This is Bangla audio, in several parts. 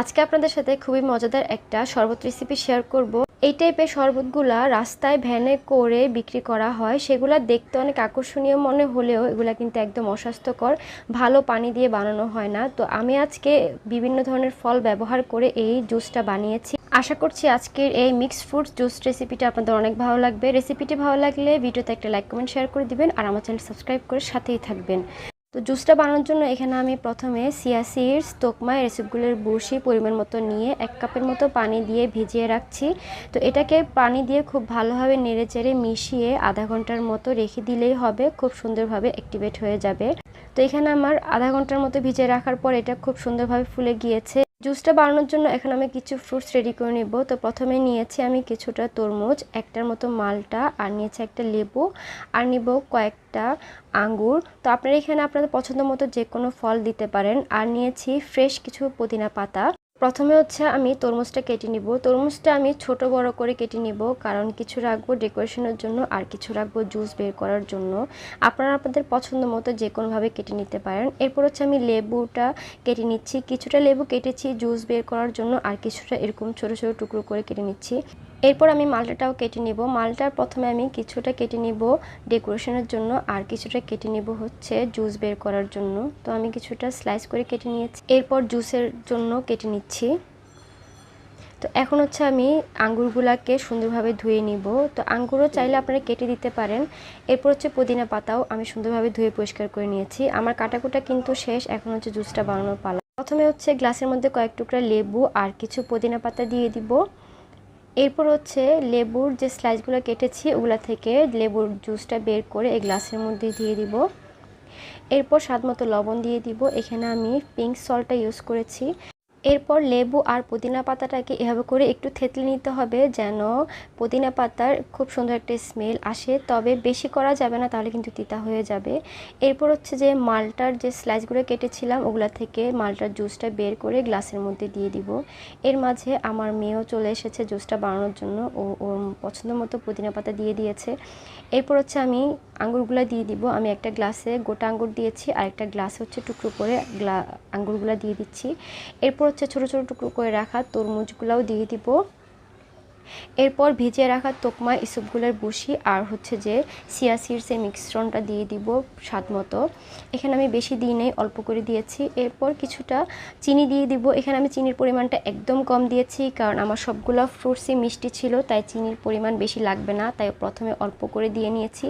আজকে আপনাদের সাথে খুবই মজাদার একটা শরবত রেসিপি শেয়ার করব। এই টাইপের শরবতগুলা রাস্তায় ভ্যানে করে বিক্রি করা হয়। সেগুলা দেখতে অনেক আকর্ষণীয় মনে হলেও এগুলা কিন্তু একদম অস্বাস্থ্যকর। ভালো পানি দিয়ে বানানো হয় না। তো আমি আজকে বিভিন্ন ধরনের ফল ব্যবহার করে এই জুসটা বানিয়েছি। আশা করছি আজকের এই মিক্সড ফ্রুটস জুস রেসিপিটা আপনাদের অনেক ভালো লাগবে। রেসিপিটি ভালো লাগলে ভিডিওতে একটা লাইক কমেন্ট শেয়ার করে দিবেন। আর আমার চ্যানেল সাবস্ক্রাইব করে সাথেই থাকবেন। তো জুসটা বানানোর জন্য এখানে আমি প্রথমে সিয়া সিডস, তোকমা রেসিপগুলোর বসি পরিমাণ মতো নিয়ে এক কাপের মতো পানি দিয়ে ভিজিয়ে রাখছি। তো এটাকে পানি দিয়ে খুব ভালোভাবে নেড়ে চেড়ে মিশিয়ে আধা ঘণ্টার মতো রেখে দিলেই হবে, খুব সুন্দরভাবে অ্যাক্টিভেট হয়ে যাবে। তো এখানে আমার আধা ঘণ্টার মতো ভিজিয়ে রাখার পর এটা খুব সুন্দরভাবে ফুলে গিয়েছে। জুসটা বানানোর জন্য এখন আমি কিছু ফ্রুটস রেডি করে নেব। তো প্রথমে নিয়েছি আমি কিছুটা তরমুজ, একটার মতো মালটা, আর নিয়েছি একটা লেবু, আর নিব কয়েকটা আঙ্গুর। তো আপনারা এখানে আপনাদের পছন্দ মতো যে কোনো ফল দিতে পারেন। আর নিয়েছি ফ্রেশ কিছু পুদিনা পাতা। প্রথমে হচ্ছে আমি তরমুজটা কেটে নিব। তরমুজটা আমি ছোট বড় করে কেটে নিব, কারণ কিছু রাখব ডেকোরেশনের জন্য আর কিছু রাখব জুস বের করার জন্য। আপনারা আপনাদের পছন্দ মতো যে কোনোভাবে কেটে নিতে পারেন। এরপর হচ্ছে আমি লেবুটা কেটে নিচ্ছি। কিছুটা লেবু কেটেছি, জুস বের করার জন্য আর কিছুটা এরকম ছোট ছোট টুকরো করে কেটে নিচ্ছি। এরপর আমি মালটাটাও কেটে নিব। মালটার প্রথমে আমি কিছুটা কেটে নিব ডেকোরেশনের জন্য আর কিছুটা কেটে নিব হচ্ছে জুস বের করার জন্য। তো আমি কিছুটা স্লাইস করে কেটে নিয়েছি। এরপর জুসের জন্য কেটে নিচ্ছি। তো এখন হচ্ছে আমি আঙ্গুরগুলাকে সুন্দরভাবে ধুয়ে নিব। তো আঙ্গুরও চাইলে আপনারা কেটে দিতে পারেন। এরপর হচ্ছে পুদিনা পাতাও আমি সুন্দরভাবে ধুয়ে পরিষ্কার করে নিয়েছি। আমার কাটাকুটা কিন্তু শেষ, এখন হচ্ছে জুসটা বানানোর পালা। প্রথমে হচ্ছে গ্লাসের মধ্যে কয়েক টুকরা লেবু আর কিছু পুদিনা পাতা দিয়ে দিব। এরপর হচ্ছে লেবুর যে স্লাইসগুলো কেটেছি, ওগুলা থেকে লেবুর জুসটা বের করে এই গ্লাসের মধ্যে দিয়ে দিব। এরপর স্বাদ মতো লবণ দিয়ে দিব। এখানে আমি পিঙ্ক সল্টটা ইউজ করেছি। এরপর লেবু আর পুদিনা পাতাটাকে এভাবে করে একটু থেতলে নিতে হবে যেন পুদিনা পাতার খুব সুন্দর একটা স্মেল আসে। তবে বেশি করা যাবে না, তাহলে কিন্তু তিতা হয়ে যাবে। এরপর হচ্ছে যে মালটার যে স্লাইসগুলো কেটেছিলাম, ওগুলা থেকে মালটার জুসটা বের করে গ্লাসের মধ্যে দিয়ে দিব। এর মাঝে আমার মেয়েও চলে এসেছে জুসটা বানানোর জন্য। ও, ওর পছন্দ মতো পুদিনা পাতা দিয়ে দিয়েছে। এরপর হচ্ছে আমি আঙ্গুরগুলো দিয়ে দিব। আমি একটা গ্লাসে গোটা আঙ্গুর দিয়েছি, আর একটা গ্লাস হচ্ছে টুকরো করে গ্লা আঙ্গুরগুলো দিয়ে দিচ্ছি। এরপর হচ্ছে ছোটো ছোটো টুকরো করে রাখা তরমুজগুলোও দিয়ে দিব। এরপর ভিজিয়ে রাখা তোকমা ইসুপগুলোর বুশি আর হচ্ছে যে সিয়া সিডসের মিশ্রণটা দিয়ে দিব স্বাদ মতো। এখানে আমি বেশি দিই নেই, অল্প করে দিয়েছি। এরপর কিছুটা চিনি দিয়ে দিব। এখানে আমি চিনির পরিমাণটা একদম কম দিয়েছি কারণ আমার সবগুলো ফ্রুটসই মিষ্টি ছিল, তাই চিনির পরিমাণ বেশি লাগবে না, তাই প্রথমে অল্প করে দিয়ে নিয়েছি।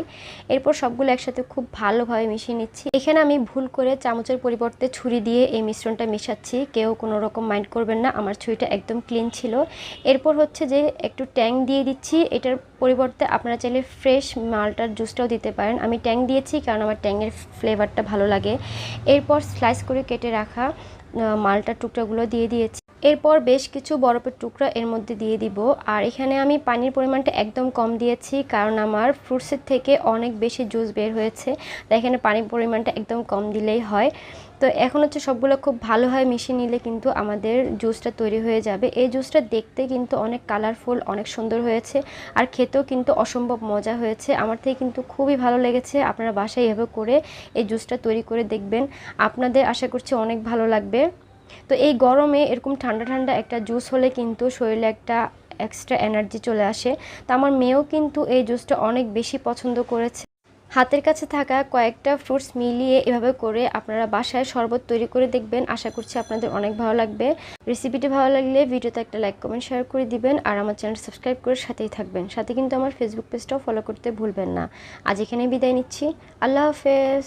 এরপর সবগুলো একসাথে খুব ভালোভাবে মিশিয়ে নিচ্ছি। এখানে আমি ভুল করে চামচের পরিবর্তে ছুরি দিয়ে এই মিশ্রণটা মেশাচ্ছি। কেউ কোনো রকম মাইন্ড করবেন না, আমার ছুরিটা একদম ক্লিন ছিল। এরপর হচ্ছে যে একটু ট্যাং দিয়ে দিচ্ছি। এটার পরিবর্তে আপনারা চাইলে ফ্রেশ মালটার জুসটাও দিতে পারেন। আমি ট্যাং দিয়েছি কারণ আমার ট্যাংয়ের ফ্লেভারটা ভালো লাগে। এরপর স্লাইস করে কেটে রাখা মালটার টুকরাগুলো দিয়ে দিয়েছি। এরপর বেশ কিছু বরফের টুকরা এর মধ্যে দিয়ে দিব। আর এখানে আমি পানির পরিমাণটা একদম কম দিয়েছি, কারণ আমার ফ্রুটসের থেকে অনেক বেশি জুস বের হয়েছে। তাই এখানে পানির পরিমাণটা একদম কম দিলেই হয়। তো এখন হচ্ছে সবগুলো খুব ভালোভাবে মিশিয়ে নিলে কিন্তু আমাদের জুসটা তৈরি হয়ে যাবে। এই জুসটা দেখতে কিন্তু অনেক কালারফুল অনেক সুন্দর হয়েছে। আর খেতেও কিন্তু অসম্ভব মজা হয়েছে। আমার থেকে কিন্তু খুবই ভালো লেগেছে। আপনারা বাসায় এভাবে করে এই জুসটা তৈরি করে দেখবেন। আপনাদের আশা করছি অনেক ভালো লাগবে। তো এই গরমে এরকম ঠান্ডা ঠান্ডা একটা জুস হলে কিন্তু শরীরে একটা এক্সট্রা এনার্জি চলে আসে। তো আমার মেয়েও কিন্তু এই জুসটা অনেক বেশি পছন্দ করেছে। হাতের কাছে থাকা কয়েকটা ফ্রুটস মিলিয়ে এভাবে করে আপনারা বাসায় শরবত তৈরি করে দেখবেন। আশা করছি আপনাদের অনেক ভালো লাগবে। রেসিপিটি ভালো লাগলে ভিডিওতে একটা লাইক কমেন্ট শেয়ার করে দিবেন। আর আমার চ্যানেল সাবস্ক্রাইব করে সাথেই থাকবেন। সাথে কিন্তু আমার ফেসবুক পেজটাও ফলো করতে ভুলবেন না। আজ এখানে বিদায় নিচ্ছি। আল্লাহ হাফেজ।